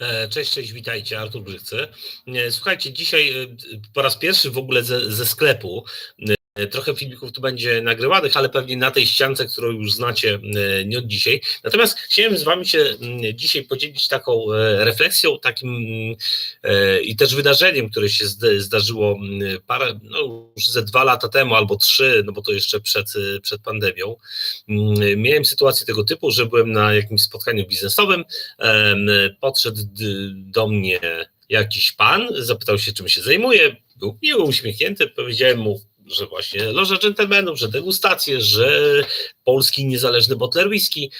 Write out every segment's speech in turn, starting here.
E, Cześć, cześć, witajcie, Artur Brzydcy. E, Słuchajcie, dzisiaj e, po raz pierwszy w ogóle ze, ze sklepu, trochę filmików tu będzie nagrywanych, ale pewnie na tej ściance, którą już znacie e, nie od dzisiaj. Natomiast chciałem z wami się mm, dzisiaj podzielić taką e, refleksją, takim e, i też wydarzeniem, które się zd- zdarzyło mm, parę, no już ze dwa lata temu albo trzy, no bo to jeszcze przed, e, przed pandemią. Mm, Miałem sytuację tego typu, że byłem na jakimś spotkaniu biznesowym, podszedł do mnie jakiś pan, zapytał się, czym się zajmuje. Był miły, uśmiechnięty. Powiedziałem mu, że właśnie loża dżentelmenów, że degustacje, że polski niezależny botler whisky.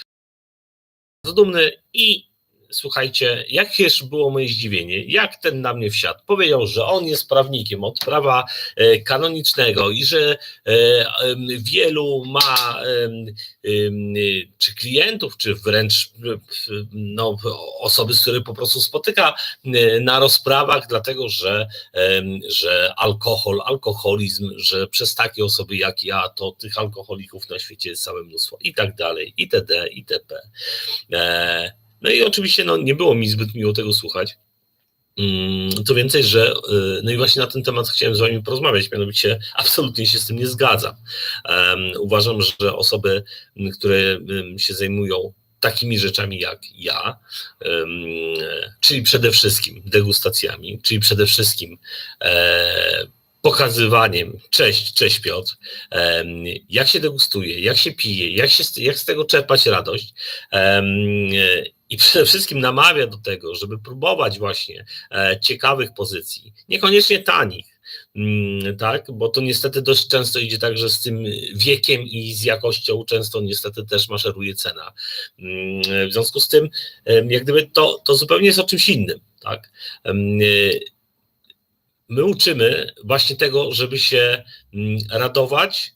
Dumny i słuchajcie, jakież było moje zdziwienie, jak ten na mnie wsiadł. Powiedział, że on jest prawnikiem od prawa e, kanonicznego i że e, wielu ma czy klientów, czy wręcz no, osoby, z którymi po prostu spotyka e, na rozprawach, dlatego że, że alkohol, alkoholizm, że przez takie osoby jak ja, to tych alkoholików na świecie jest całe mnóstwo i tak dalej, itd., itp. No i oczywiście no, nie było mi zbyt miło tego słuchać. Mm, Co więcej, że y, no i właśnie na ten temat chciałem z Wami porozmawiać, mianowicie absolutnie się z tym nie zgadzam. Em, Uważam, że osoby, które się zajmują takimi rzeczami jak ja, em, czyli przede wszystkim degustacjami, czyli przede wszystkim e, pokazywaniem, cześć, cześć Piotr, jak się degustuje, jak się pije, jak, się, jak z tego czerpać radość? I przede wszystkim namawia do tego, żeby próbować właśnie e, ciekawych pozycji, niekoniecznie tanich, mm, tak, bo to niestety dość często idzie tak, że z tym wiekiem i z jakością często niestety też maszeruje cena. Mm, W związku z tym, jak gdyby to, to zupełnie jest o czymś innym, tak. My uczymy właśnie tego, żeby się mm, radować,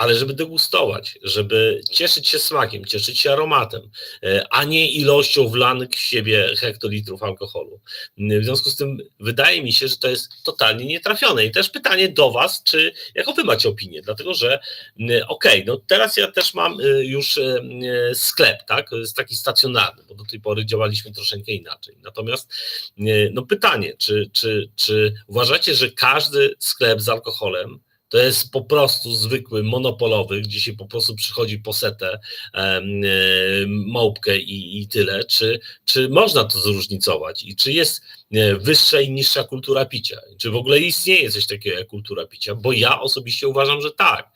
ale żeby degustować, żeby cieszyć się smakiem, cieszyć się aromatem, e, a nie ilością wlanych w siebie hektolitrów alkoholu. Mm, W związku z tym wydaje mi się, że to jest totalnie nietrafione. I też pytanie do Was, czy jaką Wy macie opinię, dlatego że okej, no teraz ja też mam y, już sklep, tak, jest taki stacjonarny, bo do tej pory działaliśmy troszeczkę inaczej. Natomiast no pytanie, czy, czy, czy uważacie, że każdy sklep z alkoholem to jest po prostu zwykły, monopolowy, gdzie się po prostu przychodzi po setę, małpkę i, i tyle. Czy, czy można to zróżnicować i czy jest e, wyższa i niższa kultura picia? Czy w ogóle istnieje coś takiego jak kultura picia? Bo ja osobiście uważam, że tak.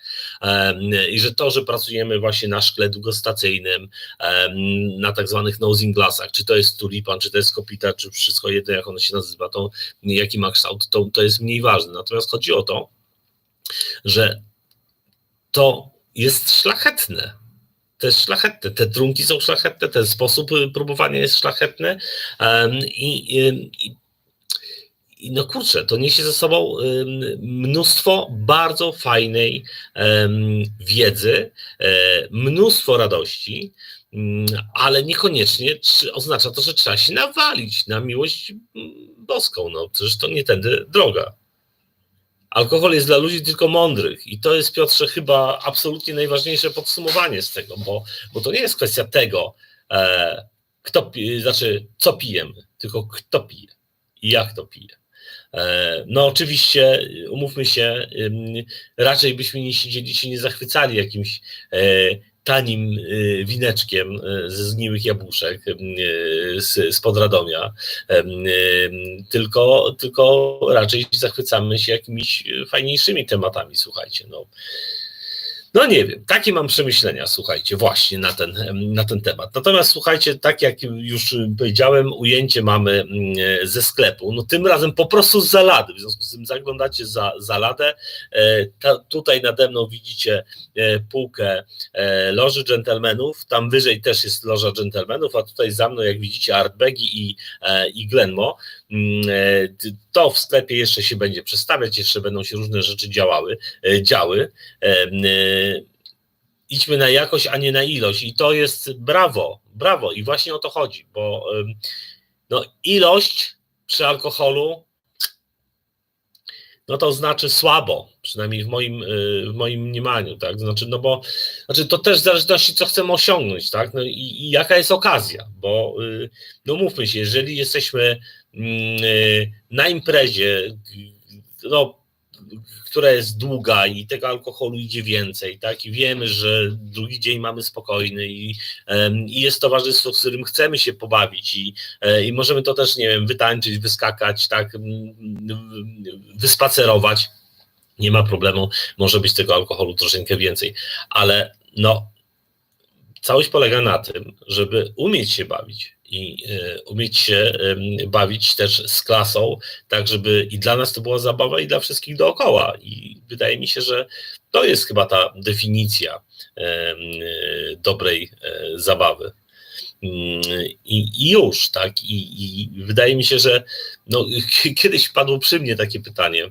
I że to, że pracujemy właśnie na szkle długostacyjnym, na tak zwanych nosing glassach, czy to jest tulipan, czy to jest kopita, czy wszystko jedno, jak ono się nazywa, to jaki ma kształt, to, to jest mniej ważne. Natomiast chodzi o to, że to jest szlachetne. To jest szlachetne. Te trunki są szlachetne, ten sposób y, próbowania jest szlachetny i, ym, i, i no kurczę, to niesie ze sobą mnóstwo bardzo fajnej wiedzy, e, mnóstwo radości, mm, ale niekoniecznie oznacza to, że trzeba się nawalić na miłość mm, boską. No, przecież to nie tędy droga. Alkohol jest dla ludzi tylko mądrych i to jest, Piotrze, chyba absolutnie najważniejsze podsumowanie z tego, bo, bo to nie jest kwestia tego, e, kto, pi- znaczy co pijemy, tylko kto pije i jak to pije. E, no oczywiście, umówmy się, raczej byśmy nie siedzieli się nie zachwycali jakimś e, tanim e, wineczkiem ze zgniłych jabłuszek e, z, z Podradomia, tylko, tylko raczej zachwycamy się jakimiś fajniejszymi tematami, słuchajcie. No, no nie wiem, takie mam przemyślenia, słuchajcie, właśnie na ten, na ten temat. Natomiast słuchajcie, tak jak już powiedziałem, ujęcie mamy mm, e, ze sklepu, no tym razem po prostu z zalady, w związku z tym zaglądacie za zaladę, e, ta, tutaj nade mną widzicie e, półkę loży dżentelmenów, tam wyżej też jest loża dżentelmenów, a tutaj za mną, jak widzicie, Artbegi i, i Glenmo. Mm, To w sklepie jeszcze się będzie przestawiać, jeszcze będą się różne rzeczy działały, działy. E, Idźmy na jakość, a nie na ilość. I to jest brawo, brawo. I właśnie o to chodzi, bo no, ilość przy alkoholu no to znaczy słabo, przynajmniej w moim, y, w moim mniemaniu, tak? Znaczy, no bo znaczy to też w zależności, co chcemy osiągnąć, tak? No i, i jaka jest okazja, bo y, no mówmy się, jeżeli jesteśmy mm, y, na imprezie, no która jest długa i tego alkoholu idzie więcej, tak? I wiemy, że drugi dzień mamy spokojny i, i jest towarzystwo, z którym chcemy się pobawić i, e, i możemy to też, nie wiem, wytańczyć, wyskakać, tak? Wyspacerować. Nie ma problemu, może być tego alkoholu troszeczkę więcej, ale no, całość polega na tym, żeby umieć się bawić, i e, umieć się bawić też z klasą, tak żeby i dla nas to była zabawa, i dla wszystkich dookoła. I wydaje mi się, że to jest chyba ta definicja dobrej e, zabawy. I, i już, tak? I, I, wydaje mi się, że no, kiedyś padło przy mnie takie pytanie,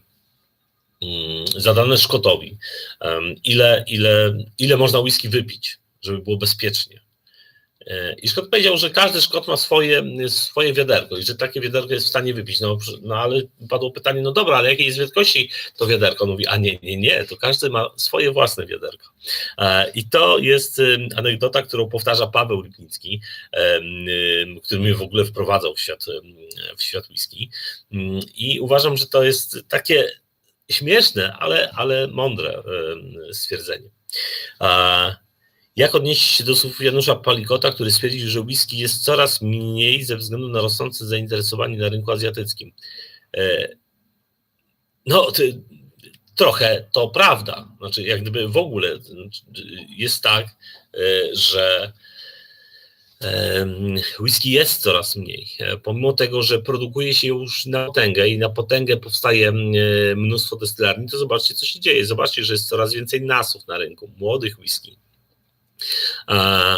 zadane Szkotowi, ile, ile, ile można whisky wypić, żeby było bezpiecznie. E, I Szkot powiedział, że każdy Szkot ma swoje, swoje wiaderko i że takie wiaderko jest w stanie wypić. No, no ale padło pytanie, no dobra, ale jakiej jest wielkości to wiaderko? Mówi, a nie, nie, nie, to każdy ma swoje własne wiaderko. E, I to jest anegdota, którą powtarza Paweł Lipnicki, który mnie w ogóle wprowadzał w świat, w świat whisky. Mm, I uważam, że to jest takie śmieszne, ale, ale mądre stwierdzenie. Jak odnieść się do słów Janusza Palikota, który stwierdził, że whisky jest coraz mniej ze względu na rosnące zainteresowanie na rynku azjatyckim? E, no, trochę to prawda. Znaczy, jak gdyby w ogóle jest tak, e, że whisky jest coraz mniej. E, pomimo tego, że produkuje się już na potęgę i na potęgę powstaje mnóstwo destylarni, to zobaczcie, co się dzieje. Zobaczcie, że jest coraz więcej nasów na rynku, młodych whisky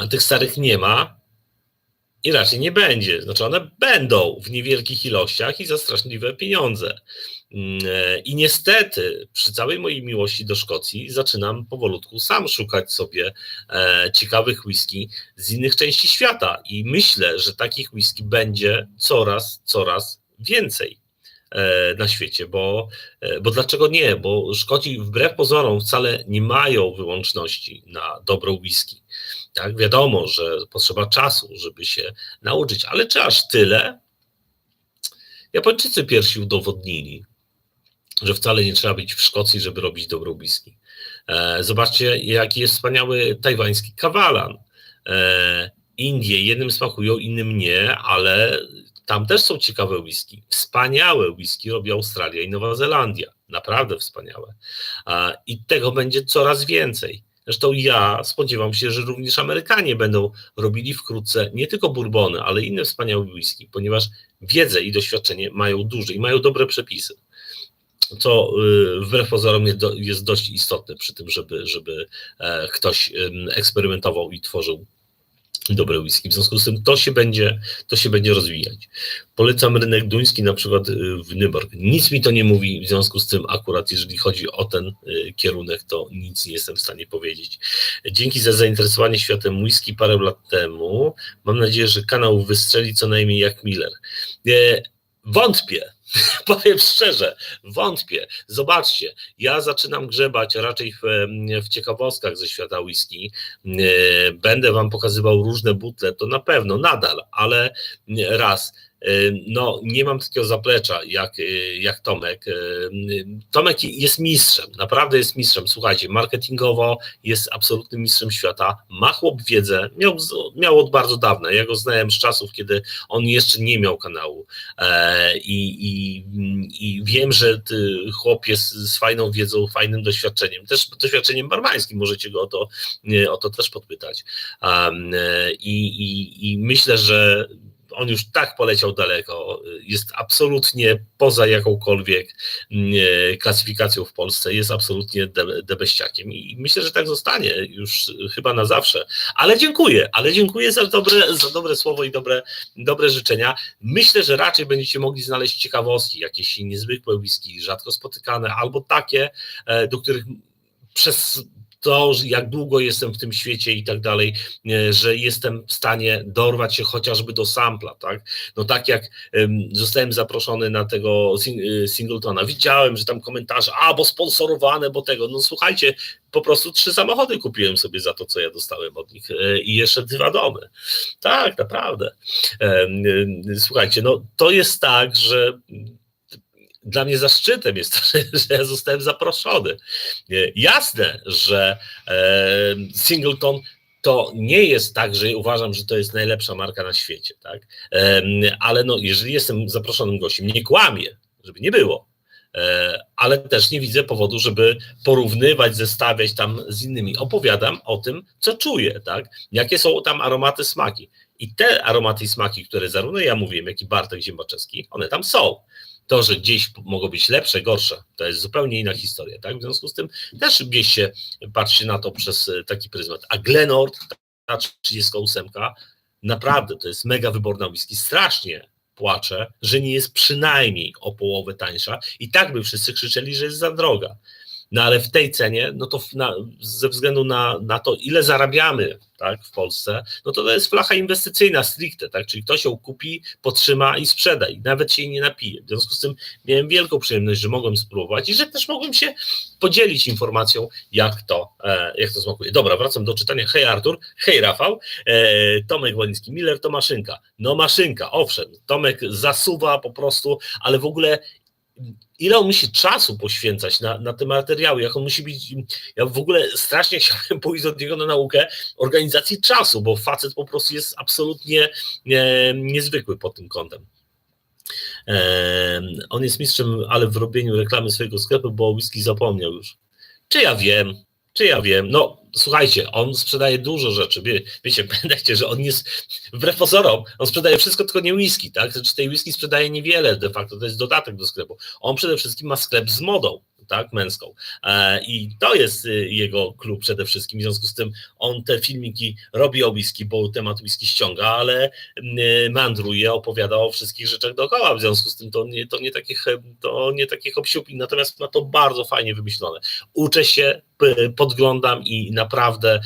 tych starych nie ma i raczej nie będzie. Znaczy one będą w niewielkich ilościach i za straszliwe pieniądze. Mm, e, I niestety, przy całej mojej miłości do Szkocji, zaczynam powolutku sam szukać sobie e, ciekawych whisky z innych części świata. I myślę, że takich whisky będzie coraz, coraz więcej. E, na świecie, bo, e, bo dlaczego nie? Bo Szkoci wbrew pozorom wcale nie mają wyłączności na dobrą whisky. Tak, wiadomo, że potrzeba czasu, żeby się nauczyć, ale czy aż tyle? Japończycy pierwsi udowodnili, że wcale nie trzeba być w Szkocji, żeby robić dobrą whisky. E, zobaczcie, jaki jest wspaniały tajwański kawalan. Indie jednym smakują, innym nie, ale tam też są ciekawe whisky. Wspaniałe whisky robi Australia i Nowa Zelandia. Naprawdę wspaniałe. I tego będzie coraz więcej. Zresztą ja spodziewam się, że również Amerykanie będą robili wkrótce nie tylko bourbony, ale inne wspaniałe whisky, ponieważ wiedzę i doświadczenie mają duże i mają dobre przepisy. Co y, wbrew pozorom jest dość istotne przy tym, żeby, żeby e, ktoś eksperymentował i tworzył dobre whisky. W związku z tym to się będzie, to się będzie rozwijać. Polecam rynek duński na przykład y, w Nyborg. Nic mi to nie mówi, w związku z tym akurat jeżeli chodzi o ten y, kierunek, to nic nie jestem w stanie powiedzieć. Dzięki za zainteresowanie światem whisky parę lat temu. Mam nadzieję, że kanał wystrzeli co najmniej jak Miller. Wątpię, Powiem szczerze, wątpię. Zobaczcie, ja zaczynam grzebać raczej w, w ciekawostkach ze świata whisky. E, będę Wam pokazywał różne butle, to na pewno nadal, ale raz no nie mam takiego zaplecza jak, y, jak Tomek. Y, Tomek jest mistrzem, naprawdę jest mistrzem. Słuchajcie, marketingowo jest absolutnym mistrzem świata. Ma chłop wiedzę, miał, miał od bardzo dawna. Ja go znałem z czasów, kiedy on jeszcze nie miał kanału. E, I, i, i wiem, że chłop jest z fajną wiedzą, fajnym doświadczeniem. Też doświadczeniem barmańskim, możecie go o to, o to też podpytać. E, I, i, i myślę, że on już tak poleciał daleko, jest absolutnie poza jakąkolwiek mm, e, klasyfikacją w Polsce, jest absolutnie debeściakiem i myślę, że tak zostanie już chyba na zawsze. Ale dziękuję, ale dziękuję za dobre, za dobre słowo i dobre, dobre życzenia. Myślę, że raczej będziecie mogli znaleźć ciekawostki, jakieś niezwykłe whisky, rzadko spotykane, albo takie, e, do których przez to, jak długo jestem w tym świecie i tak dalej, że jestem w stanie dorwać się chociażby do sampla, tak? No tak jak zostałem zaproszony na tego Singletona, widziałem, że tam komentarze, a bo sponsorowane, bo tego, no słuchajcie, po prostu trzy samochody kupiłem sobie za to, co ja dostałem od nich e, i jeszcze dwa domy. Tak, naprawdę. Słuchajcie, no to jest tak, że dla mnie zaszczytem jest to, że ja zostałem zaproszony. Jasne, że Singleton to nie jest tak, że uważam, że to jest najlepsza marka na świecie, tak? Ale no, jeżeli jestem zaproszonym gościem, nie kłamię, żeby nie było, e, ale też nie widzę powodu, żeby porównywać, zestawiać tam z innymi. Opowiadam o tym, co czuję, tak? Jakie są tam aromaty, smaki. I te aromaty i smaki, które zarówno ja mówiłem, jak i Bartek Ziembaczewski, one tam są. To, że gdzieś mogą być lepsze, gorsze, to jest zupełnie inna historia, tak? W związku z tym też gdzieś się patrzy na to przez e, taki pryzmat. A Glenord, ta 38, naprawdę to jest mega wyborna whisky, strasznie płaczę, że nie jest przynajmniej o połowę tańsza i tak by wszyscy krzyczeli, że jest za droga. No ale w tej cenie, no to na, ze względu na, na to, ile zarabiamy tak, w Polsce, no to to jest flacha inwestycyjna stricte, tak, czyli ktoś ją kupi, potrzyma i sprzeda i nawet się jej nie napije. W związku z tym miałem wielką przyjemność, że mogłem spróbować i że też mogłem się podzielić informacją, jak to, e, jak to smakuje. Dobra, wracam do czytania. Hej Artur, hej Rafał, e, Tomek Woliński, Miller to maszynka. No maszynka, owszem, Tomek zasuwa po prostu, ale w ogóle ile on musi czasu poświęcać na, na te materiały, jak on musi być, ja w ogóle strasznie chciałem pójść od niego na naukę organizacji czasu, bo facet po prostu jest absolutnie nie, niezwykły pod tym kątem. E, on jest mistrzem, ale w robieniu reklamy swojego sklepu, bo whisky zapomniał już. Czy ja wiem, czy ja wiem, no słuchajcie, on sprzedaje dużo rzeczy. Wie, wiecie, pamiętajcie, że on jest wbrew pozorom, on sprzedaje wszystko, tylko nie whisky, tak? Znaczy tej whisky sprzedaje niewiele de facto, to jest dodatek do sklepu. On przede wszystkim ma sklep z modą tak, męską. E, I to jest y, jego klub przede wszystkim. W związku z tym on te filmiki robi o whisky, bo temat whisky ściąga, ale y, mandruje, opowiada o wszystkich rzeczach dookoła. W związku z tym to nie, to nie takich, to nie takich obsiupin, natomiast ma to bardzo fajnie wymyślone. Uczę się, podglądam i naprawdę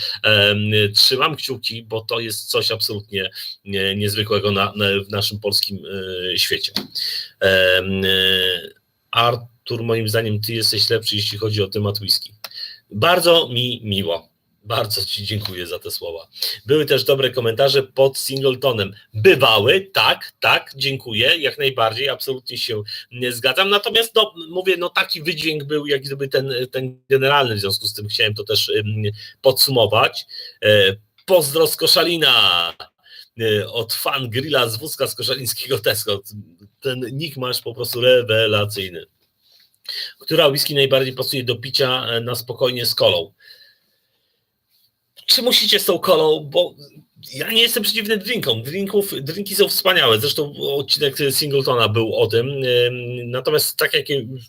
trzymam kciuki, bo to jest coś absolutnie niezwykłego na, na w naszym polskim y, świecie. Art Artur, moim zdaniem ty jesteś lepszy, jeśli chodzi o temat whisky. Bardzo mi miło. Bardzo Ci dziękuję za te słowa. Były też dobre komentarze pod Singletonem. Bywały, tak, tak, dziękuję, jak najbardziej, absolutnie się zgadzam. Natomiast no, mówię, no taki wydźwięk był jak gdyby ten, ten generalny, w związku z tym chciałem to też podsumować. E, pozdro z Koszalina e, od fan grilla z wózka z koszalińskiego Tesco. Ten nick masz po prostu rewelacyjny. Która whisky najbardziej pasuje do picia e, na spokojnie z kolą? Czy musicie z tą kolą, bo ja nie jestem przeciwny drinkom. Drinków, drinki są wspaniałe. Zresztą odcinek Singletona był o tym. Natomiast tak jak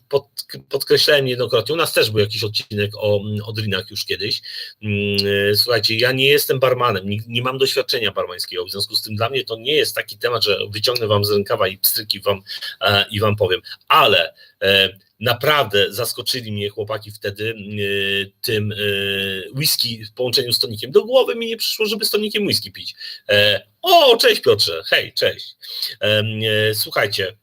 pod, podkreślałem niejednokrotnie, u nas też był jakiś odcinek o, o drinach już kiedyś. Słuchajcie, ja nie jestem barmanem, nie, nie, mam doświadczenia barmańskiego. W związku z tym dla mnie to nie jest taki temat, że wyciągnę wam z rękawa i pstryki wam e, i wam powiem. Ale e, Naprawdę zaskoczyli mnie chłopaki wtedy yy, tym yy, whisky w połączeniu z tonikiem. Do głowy mi nie przyszło, żeby z tonikiem whisky pić. E, o, cześć Piotrze, hej, cześć. E, słuchajcie,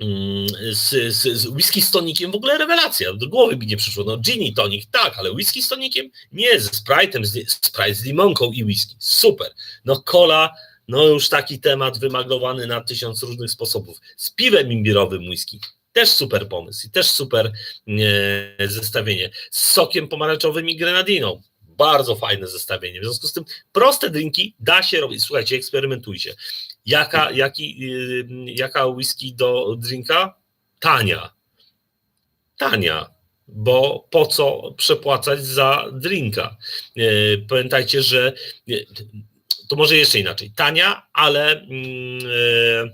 mm, z, z, z whisky z tonikiem w ogóle rewelacja. Do głowy mi nie przyszło. No, Ginny tonik, tak, ale whisky z tonikiem? Nie, ze Sprite'em, z, Sprite z limonką i whisky. Super. No, cola, no już taki temat wymaglowany na tysiąc różnych sposobów. Z piwem imbirowym whisky. Też super pomysł i też super e, zestawienie. Z sokiem pomarańczowym i grenadiną. Bardzo fajne zestawienie. W związku z tym proste drinki da się robić. Słuchajcie, eksperymentujcie. Jaka, jaki, y, jaka whisky do drinka? Tania. Tania bo po co przepłacać za drinka? E, pamiętajcie, że e, to może jeszcze inaczej. Tania, ale mm,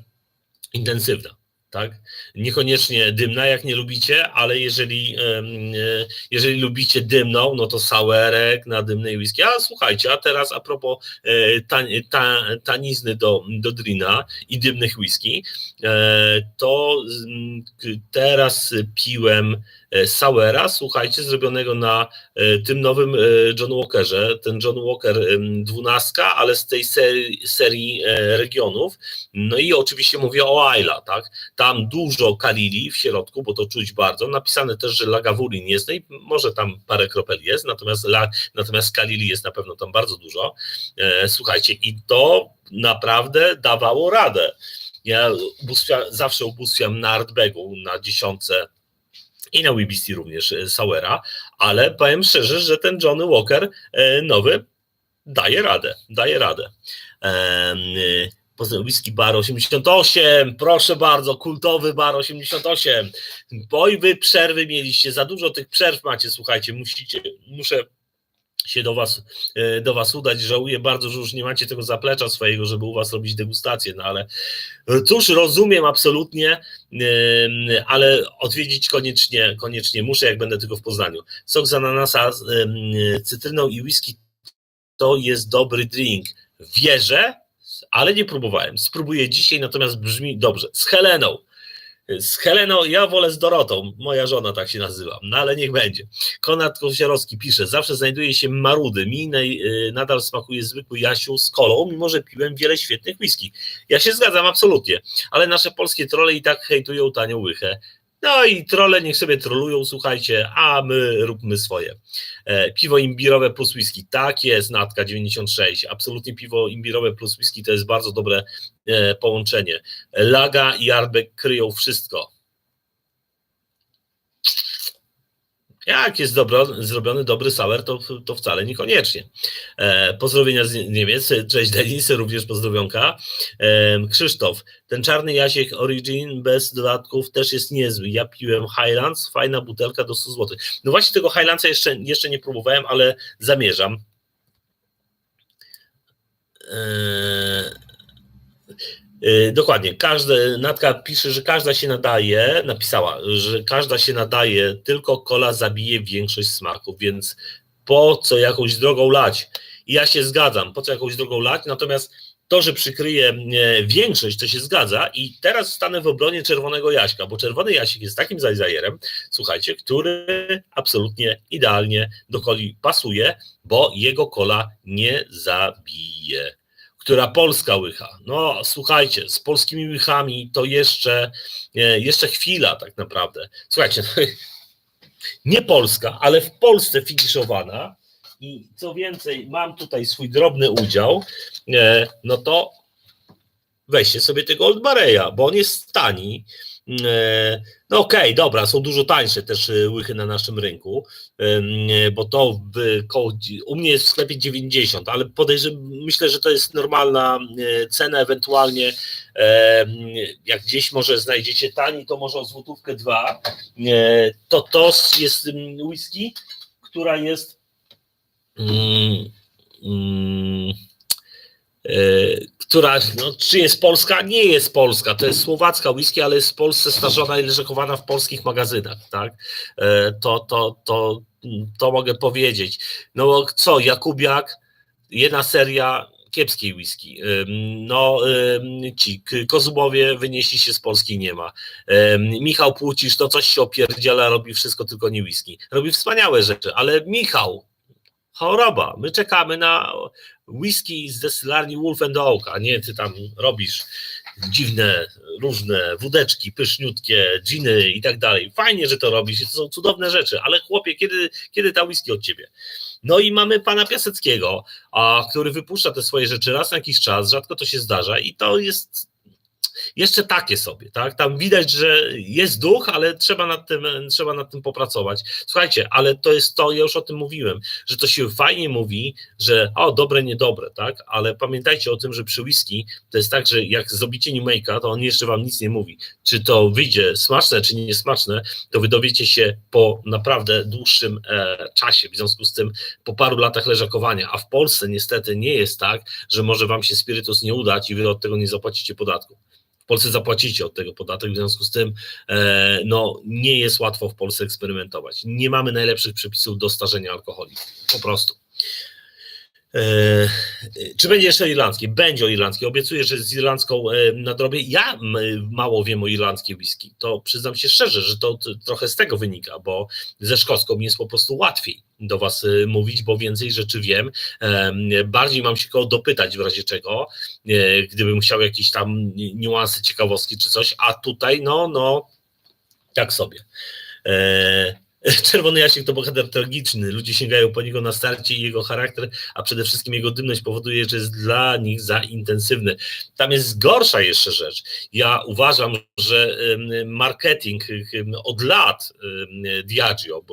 intensywna tak? Niekoniecznie dymna, jak nie lubicie, ale jeżeli, e, jeżeli lubicie dymną, no to sauerek na dymnej whisky. A słuchajcie, a teraz a propos e, tan, ta, tanizny do, do drina i dymnych whisky, e, to teraz piłem e, Sauera, słuchajcie, zrobionego na e, tym nowym e, John Walkerze, ten John Walker em, 12, ale z tej serii, serii regionów, no i oczywiście mówię o Ayla, tak, tam dużo kalili w środku, bo to czuć bardzo. Napisane też, że lagawulin jest, no i może tam parę kropel jest, natomiast, natomiast kalili jest na pewno tam bardzo dużo. Słuchajcie, i to naprawdę dawało radę. Ja ubóstwia, zawsze ubóstwiam na Artbegu na dziesiątce i na WBC również e, Sauera, ale powiem szczerze, że ten Johnny Walker e, nowy daje radę, daje radę. Y, Poza whisky bar 88, proszę bardzo, kultowy bar 88. Bo i wy przerwy mieliście, za dużo tych przerw macie, słuchajcie, musicie, muszę się do was, e, do was udać. Żałuję bardzo, że już nie macie tego zaplecza swojego, żeby u was robić degustację, no ale e, cóż, rozumiem absolutnie, em, ale odwiedzić koniecznie, koniecznie muszę, jak będę tylko w Poznaniu. Sok z ananasa, cytryną i whisky to jest dobry drink. Wierzę, ale nie próbowałem. Spróbuję dzisiaj, natomiast brzmi dobrze. Z Heleną. Z Heleną, ja wolę z Dorotą, moja żona tak się nazywa, no ale niech będzie. Konrad Kosiarowski pisze, zawsze znajduje się marudy, mi y, nadal smakuje zwykły Jasiu z kolą, mimo że piłem wiele świetnych whisky. Ja się zgadzam, absolutnie, ale nasze polskie trole i tak hejtują tanią łychę. No i trole niech sobie trolują, słuchajcie, a my róbmy swoje. E, Piwo imbirowe plus whisky, tak jest, Natka 96, absolutnie piwo imbirowe plus whisky to jest bardzo dobre e, połączenie. Laga i Ardbeg kryją wszystko. Jak jest dobro, zrobiony dobry sour, to, to wcale niekoniecznie. E, pozdrowienia z Niemiec. Cześć Denis, również pozdrowionka. E, Krzysztof, ten czarny Jasiek Origin bez dodatków też jest niezły. Ja piłem Highlands, fajna butelka do 100 zł. No właśnie tego Highlandsa jeszcze, jeszcze nie próbowałem, ale zamierzam. E, Dokładnie, każdy, Natka pisze, że każda się nadaje, napisała, że każda się nadaje, tylko kola zabije większość smaków, więc po co jakąś drogą lać? Ja się zgadzam, po co jakąś drogą lać, natomiast to, że przykryje większość, to się zgadza. I teraz stanę w obronie Czerwonego Jaśka, bo Czerwony Jasik jest takim zajzajerem, słuchajcie, który absolutnie idealnie do coli pasuje, bo jego kola nie zabije która polska łycha. No słuchajcie, z polskimi łychami to jeszcze, e, jeszcze chwila tak naprawdę. Słuchajcie, no, nie polska, ale w Polsce finiszowana i co więcej, mam tutaj swój drobny udział, e, no to weźcie sobie tego Old Bareya, bo on jest tani. E, No okej, dobra, są dużo tańsze też e, łychy na naszym rynku, bo to u mnie jest w sklepie 90, ale podejrzewam, myślę, że to jest normalna e, cena, ewentualnie jak gdzieś może znajdziecie tani, to może o złotówkę dwa, to to jest whisky, która jest mm, mm, która, no, czy jest polska? Nie jest polska, to jest słowacka whisky, ale jest w Polsce starzona i leży chowana w polskich magazynach, tak? E, To, to, to, to mogę powiedzieć. No co, Jakubiak, jedna seria kiepskiej whisky. Ym, No, ym, ci K- Kozłowie wynieśli się z Polski, nie ma. Michał Płucisz, to coś się opierdziela, robi wszystko, tylko nie whisky. Robi wspaniałe rzeczy, ale Michał, choroba, my czekamy na whisky z destylarni Wolf and Oak, a nie ty tam robisz dziwne, różne wódeczki, pyszniutkie, giny i tak dalej. Fajnie, że to robisz, to są cudowne rzeczy, ale chłopie, kiedy, kiedy ta whisky od ciebie? No i mamy pana Piaseckiego, a, który wypuszcza te swoje rzeczy raz na jakiś czas, rzadko to się zdarza i to jest jeszcze takie sobie, tak? Tam widać, że jest duch, ale trzeba nad tym, trzeba nad tym popracować. Słuchajcie, ale to jest to, ja już o tym mówiłem, że to się fajnie mówi, że o, dobre, niedobre, tak? Ale pamiętajcie o tym, że przy whisky to jest tak, że jak zrobicie new to on jeszcze wam nic nie mówi. Czy to wyjdzie smaczne, czy niesmaczne, to wy dowiecie się po naprawdę dłuższym e, czasie, w związku z tym po paru latach leżakowania, a w Polsce niestety nie jest tak, że może wam się spirytus nie udać i wy od tego nie zapłacicie podatku. Polsce zapłacicie od tego podatek, w związku z tym e, no, nie jest łatwo w Polsce eksperymentować. Nie mamy najlepszych przepisów do starzenia alkoholi, po prostu. E, czy będzie jeszcze irlandzki? Będzie o irlandzkiej. Obiecuję, że z irlandzką e, nadrobię. Ja mało wiem o irlandzkiej whisky. To przyznam się szczerze, że to trochę z tego wynika, bo ze szkocką jest po prostu łatwiej do Was e, mówić, bo więcej rzeczy wiem. Em, Bardziej mam się kogo dopytać w razie czego, gdybym chciał jakieś tam ni- niuanse, ciekawostki czy coś, a tutaj no, no, tak sobie. Czerwony Jasiek to bohater tragiczny. Ludzie sięgają po niego na starcie i jego charakter, a przede wszystkim jego dymność powoduje, że jest dla nich za intensywny. Tam jest gorsza jeszcze rzecz. Ja uważam, że marketing od lat Diageo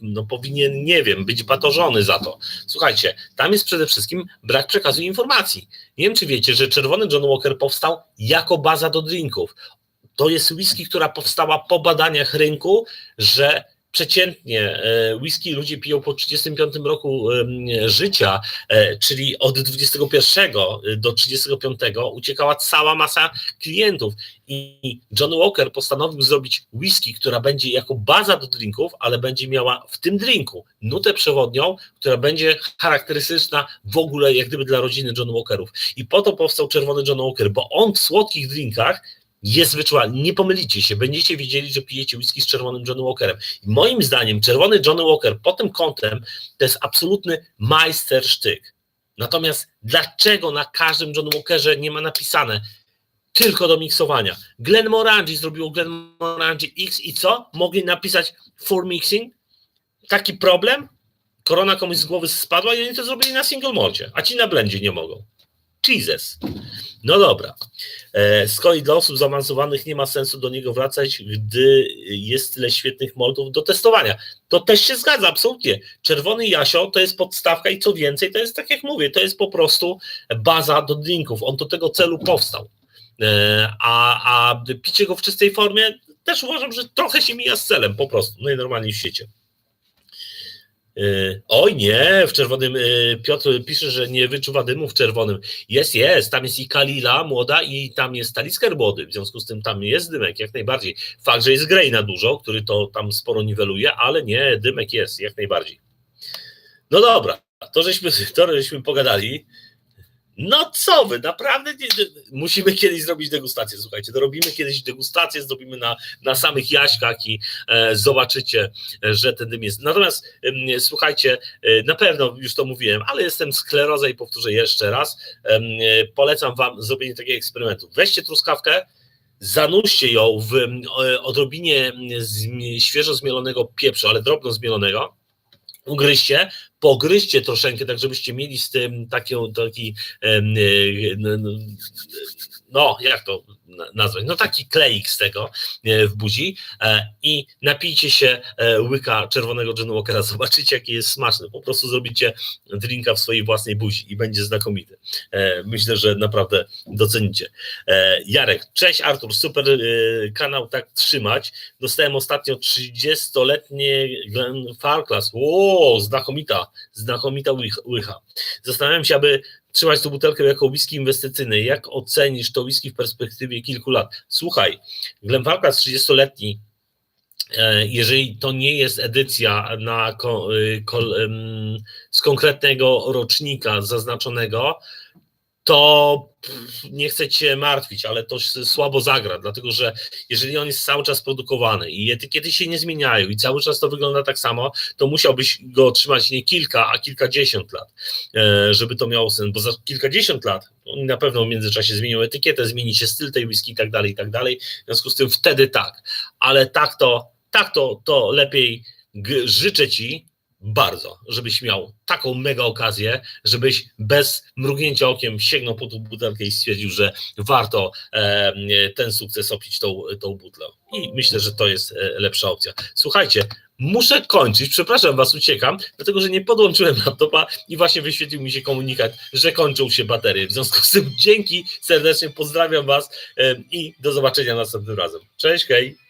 no, powinien, nie wiem, być batorzony za to. Słuchajcie, tam jest przede wszystkim brak przekazu informacji. Nie wiem, czy wiecie, że czerwony John Walker powstał jako baza do drinków. To jest whisky, która powstała po badaniach rynku, że przeciętnie e, whisky ludzie piją po 35 roku em, życia, e, czyli od 21 do 35 uciekała cała masa klientów i John Walker postanowił zrobić whisky, która będzie jako baza do drinków, ale będzie miała w tym drinku nutę przewodnią, która będzie charakterystyczna w ogóle jak gdyby dla rodziny John Walkerów. I po to powstał czerwony John Walker, bo on w słodkich drinkach jest wyczuwalny. Nie pomylicie się, będziecie wiedzieli, że pijecie whisky z czerwonym John Walkerem. I moim zdaniem czerwony John Walker pod tym kątem to jest absolutny majstersztyk. Natomiast dlaczego na każdym John Walkerze nie ma napisane tylko do miksowania? Glen Morangi zrobiło Glen Morangi X i co? Mogli napisać for mixing? Taki problem? Korona komuś z głowy spadła i oni to zrobili na single molcie, a ci na blendzie nie mogą. Jesus. No dobra. E, Z kolei dla osób zaawansowanych nie ma sensu do niego wracać, gdy jest tyle świetnych moltów do testowania. To też się zgadza, absolutnie. Czerwony Jasio to jest podstawka i co więcej, to jest tak jak mówię, to jest po prostu baza do drinków. On do tego celu powstał. E, A, a picie go w czystej formie też uważam, że trochę się mija z celem, po prostu, najnormalniej w świecie. Yy, Oj nie, w czerwonym yy, Piotr pisze, że nie wyczuwa dymu w czerwonym. Jest, jest, tam jest i Kalila młoda i tam jest Talisker młody, w związku z tym tam jest dymek, jak najbardziej. Fakt, że jest Grey na dużo, który to tam sporo niweluje, ale nie, dymek jest, jak najbardziej. No dobra, to żeśmy, to żeśmy pogadali. No co wy, naprawdę nie, musimy kiedyś zrobić degustację, słuchajcie, to robimy kiedyś degustację, zrobimy na, na samych jaśkach i e, zobaczycie, e, że ten dym jest. Natomiast em, słuchajcie, e, na pewno już to mówiłem, ale jestem skleroza i powtórzę jeszcze raz, e, polecam wam zrobienie takiego eksperymentu. Weźcie truskawkę, zanurzcie ją w odrobinie zmi- świeżo zmielonego pieprzu, ale drobno zmielonego, ugryźcie, pogryźcie troszeczkę, tak żebyście mieli z tym taki, taki e, no, no, no, jak to na- nazwać, no taki kleik z tego e, w buzi e, i napijcie się łyka czerwonego John Walkera, zobaczycie jaki jest smaczny, po prostu zrobicie drinka w swojej własnej buzi i będzie znakomity. Myślę, że naprawdę docenicie. Jarek, cześć Artur, super kanał tak trzymać. Dostałem ostatnio 30-letnie Glen Farclas. O, znakomita, znakomita łych- łycha. Zastanawiam się, aby trzymać tą butelkę jako whisky inwestycyjny. Jak ocenisz to whisky w perspektywie kilku lat? Słuchaj, Glen Farclas 30-letni, e, jeżeli to nie jest edycja na, em, z konkretnego rocznika zaznaczonego, to nie chcę cię martwić, ale to słabo zagra, dlatego że jeżeli on jest cały czas produkowany i etykiety się nie zmieniają i cały czas to wygląda tak samo, to musiałbyś go trzymać nie kilka, a kilkadziesiąt lat, e, żeby to miało sens, bo za kilkadziesiąt lat oni na pewno w międzyczasie zmienią etykietę, zmieni się styl tej whisky i tak dalej, i tak dalej, w związku z tym wtedy tak, ale tak to, tak to, to lepiej życzę ci, bardzo, żebyś miał taką mega okazję, żebyś bez mrugnięcia okiem sięgnął po tą butelkę i stwierdził, że warto e, ten sukces opić tą, tą butlę. I myślę, że to jest e, lepsza opcja. Słuchajcie, muszę kończyć, przepraszam was, uciekam, dlatego że nie podłączyłem laptopa i właśnie wyświetlił mi się komunikat, że kończą się baterie. W związku z tym dzięki serdecznie, pozdrawiam was e, i do zobaczenia następnym razem. Cześć, hej!